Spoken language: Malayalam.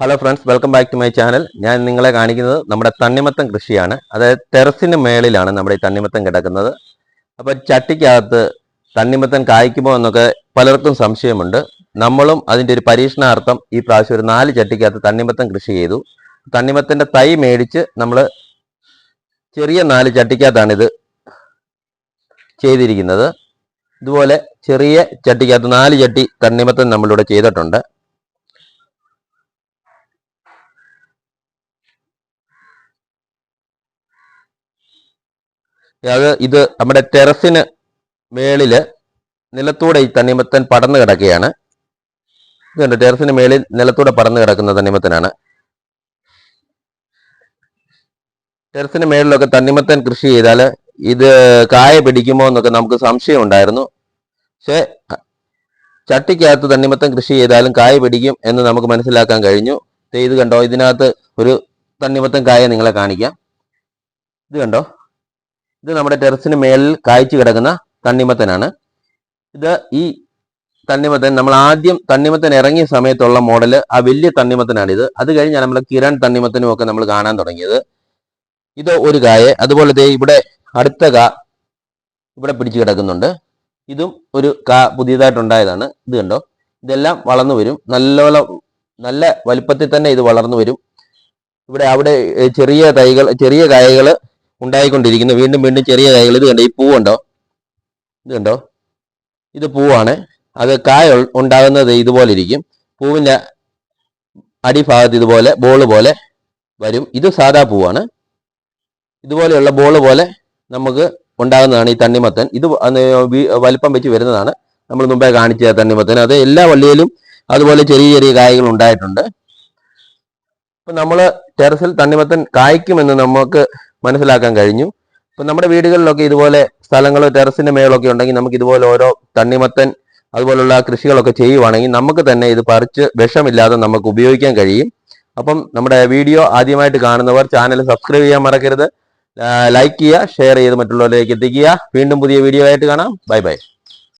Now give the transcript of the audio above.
Hello friends welcome back to my channel ഞാൻ നിങ്ങളെ കാണിക്കുന്നത് നമ്മുടെ തണ്ണിമത്തം കൃഷിയാണ്. അതായത് ടെറസിന് മേളിലാണ് നമ്മുടെ ഈ തണ്ണിമത്തം കിടക്കുന്നത്. അപ്പോൾ ചട്ടിക്കകത്ത് തണ്ണിമത്തൻ കായ്ക്കുമോ എന്നൊക്കെ പലർക്കും സംശയമുണ്ട്. നമ്മളും അതിന്റെ ഒരു പരീക്ഷണാർത്ഥം ഈ പ്രാവശ്യം ഒരു നാല് ചട്ടിക്കകത്ത് തണ്ണിമത്തം കൃഷി ചെയ്തു. തണ്ണിമത്തന്റെ തൈ മേടിച്ച് നമ്മൾ ചെറിയ നാല് ചട്ടിക്കകത്താണ് ഇത് ചെയ്തിരിക്കുന്നത്. ഇതുപോലെ ചെറിയ ചട്ടിക്കകത്ത് നാല് ചട്ടി തണ്ണിമത്തൻ നമ്മളിവിടെ ചെയ്തിട്ടുണ്ട്. അത് ഇത് നമ്മുടെ ടെറസിന് മേളിൽ നിലത്തൂടെ ഈ തണ്ണിമത്തൻ പടർന്നു കിടക്കുകയാണ്. ഇതുണ്ട് ടെറസിന് മേളിൽ നിലത്തൂടെ പടർന്നു കിടക്കുന്ന തണ്ണിമത്തനാണ്. ടെറസിന് മേളിലൊക്കെ തണ്ണിമത്തൻ കൃഷി ചെയ്താൽ ഇത് കായ പിടിക്കുമോ എന്നൊക്കെ നമുക്ക് സംശയം ഉണ്ടായിരുന്നു. പക്ഷേ ചട്ടിക്കകത്ത് തണ്ണിമത്തൻ കൃഷി ചെയ്താലും കായ പിടിക്കും എന്ന് നമുക്ക് മനസ്സിലാക്കാൻ കഴിഞ്ഞു. ഇത് കണ്ടോ? ഇതിനകത്ത് ഒരു തണ്ണിമത്തൻ കായ നിങ്ങളെ കാണിക്കാം. ഇത് കണ്ടോ? ഇത് നമ്മുടെ ടെറസിന് മേളിൽ കായ്ച്ചു കിടക്കുന്ന തണ്ണിമത്തനാണ്. ഇത് ഈ തണ്ണിമത്തൻ നമ്മൾ ആദ്യം തണ്ണിമത്തൻ ഇറങ്ങിയ സമയത്തുള്ള മോഡൽ ആ വലിയ തണ്ണിമത്തനാണ് ഇത് അത് കഴിഞ്ഞാൽ നമ്മൾ കിരൺ തണ്ണിമത്തനും ഒക്കെ നമ്മൾ കാണാൻ തുടങ്ങിയത്. ഇത് ഒരു കായ അതുപോലെ ദേ ഇവിടെ അടുത്ത കാ ഇവിടെ പിടിച്ചു കിടക്കുന്നുണ്ട്. ഇതും ഒരു കാ പുതിയതായിട്ടുണ്ടായതാണ്. ഇത് കണ്ടോ? ഇതെല്ലാം വളർന്നു വരും. നല്ലോണം നല്ല വലുപ്പത്തിൽ തന്നെ ഇത് വളർന്നു വരും. ഇവിടെ അവിടെ ചെറിയ തൈകൾ ചെറിയ കായകൾ ഉണ്ടായിക്കൊണ്ടിരിക്കുന്നു. വീണ്ടും വീണ്ടും ചെറിയ കായകൾ ഇത് കണ്ടോ? ഈ പൂവുണ്ടോ ഇത് കണ്ടോ? ഇത് പൂവാണ്. അത് കായ ഉണ്ടാകുന്നത് ഇതുപോലെ ഇരിക്കും പൂവിന്റെ അടിഭാഗത്ത് ഇതുപോലെ ബോൾ പോലെ വരും. ഇത് സാധാ പൂവാണ്. ഇതുപോലെയുള്ള ബോൾ പോലെ നമുക്ക് ഉണ്ടാകുന്നതാണ് ഈ തണ്ണിമത്തൻ. ഇത് വലിപ്പം വെച്ച് വരുന്നതാണ്. നമ്മൾ മുമ്പേ കാണിച്ച തണ്ണിമത്തൻ. അത് എല്ലാ വള്ളിയിലും അതുപോലെ ചെറിയ ചെറിയ കായകൾ ഉണ്ടായിട്ടുണ്ട്. ഇപ്പം നമ്മൾ ടെറസിൽ തണ്ണിമത്തൻ കായ്ക്കുമെന്ന് നമുക്ക് മനസ്സിലാക്കാൻ കഴിഞ്ഞു. ഇപ്പൊ നമ്മുടെ വീടുകളിലൊക്കെ ഇതുപോലെ സ്ഥലങ്ങളോ ടെറസിന്റെ മേളൊക്കെ ഉണ്ടെങ്കിൽ നമുക്ക് ഇതുപോലെ ഓരോ തണ്ണിമത്തൻ അതുപോലുള്ള കൃഷികളൊക്കെ ചെയ്യുവാണെങ്കിൽ നമുക്ക് തന്നെ ഇത് പറിച്ച് വിഷമില്ലാതെ നമുക്ക് ഉപയോഗിക്കാൻ കഴിയും. അപ്പം നമ്മുടെ വീഡിയോ ആദ്യമായിട്ട് കാണുന്നവർ ചാനൽ സബ്സ്ക്രൈബ് ചെയ്യാൻ മറക്കരുത്. ലൈക്ക് ചെയ്യുക ഷെയർ ചെയ്ത് മറ്റുള്ളവരിലേക്ക് എത്തിക്കുക. വീണ്ടും പുതിയ വീഡിയോ ആയിട്ട് കാണാം. Bye bye.